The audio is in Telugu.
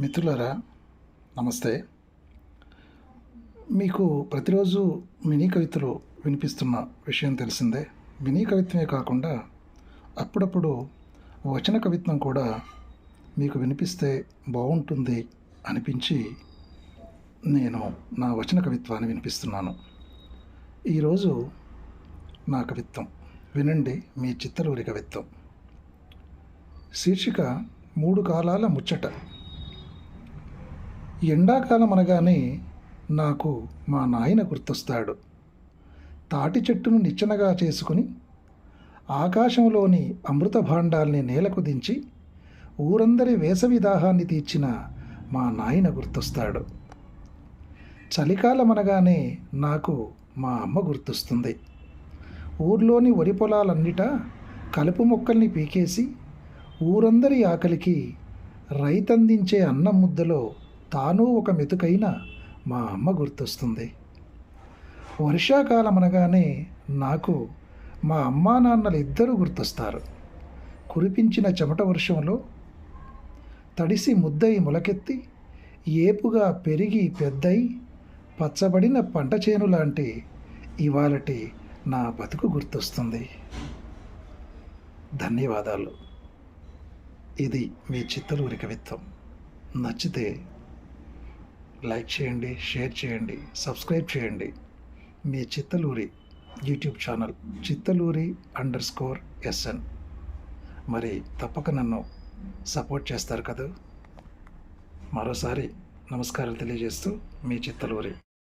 మిత్రులారా నమస్తే. మీకు ప్రతిరోజు మినీ కవితలు వినిపిస్తున్న విషయం తెలిసిందే. మినీ కవిత్వమే కాకుండా అప్పుడప్పుడు వచన కవిత్వం కూడా మీకు వినిపిస్తే బాగుంటుంది అనిపించి నేను నా వచన కవిత్వాన్ని వినిపిస్తున్నాను. ఈరోజు నా కవిత్వం. వినండి మీ చిత్తలూరి కవిత్వం. శీర్షిక మూడు కాలాల ముచ్చట. ఎండాకాలం అనగానే నాకు మా నాయన గుర్తొస్తాడు. తాటి చెట్టును నిచ్చెనగా చేసుకుని ఆకాశంలోని అమృత భాండాల్ని నేలకు దించి ఊరందరి వేసవి దాహాన్ని తీర్చిన మా నాయన గుర్తొస్తాడు. చలికాలం అనగానే నాకు మా అమ్మ గుర్తొస్తుంది. ఊర్లోని వరి పొలాలన్నిటా కలుపు మొక్కల్ని పీకేసి ఊరందరి ఆకలికి రైతందించే అన్నం ముద్దలో తాను ఒక మెతుకైన మా అమ్మ గుర్తొస్తుంది. వర్షాకాలం అనగానే నాకు మా అమ్మా నాన్నలు ఇద్దరూ గుర్తొస్తారు. కురిపించిన చెమట వర్షంలో తడిసి ముద్దై మొలకెత్తి ఏపుగా పెరిగి పెద్దయి పచ్చబడిన పంట చేను లాంటి ఇవాళటి నా బతుకు గుర్తొస్తుంది. ధన్యవాదాలు. ఇది మీ చిత్తలూరి కవిత్వం నచ్చితే లైక్ చేయండి షేర్ చేయండి సబ్స్క్రైబ్ చేయండి. మీ Chittaluri YouTube channel Chittaluri underscore SN. మరి తప్పక నన్ను సపోర్ట్ చేస్తారు కదా? మరోసారి నమస్కారాలు తెలియజేస్తూ మీ చిత్తలూరి.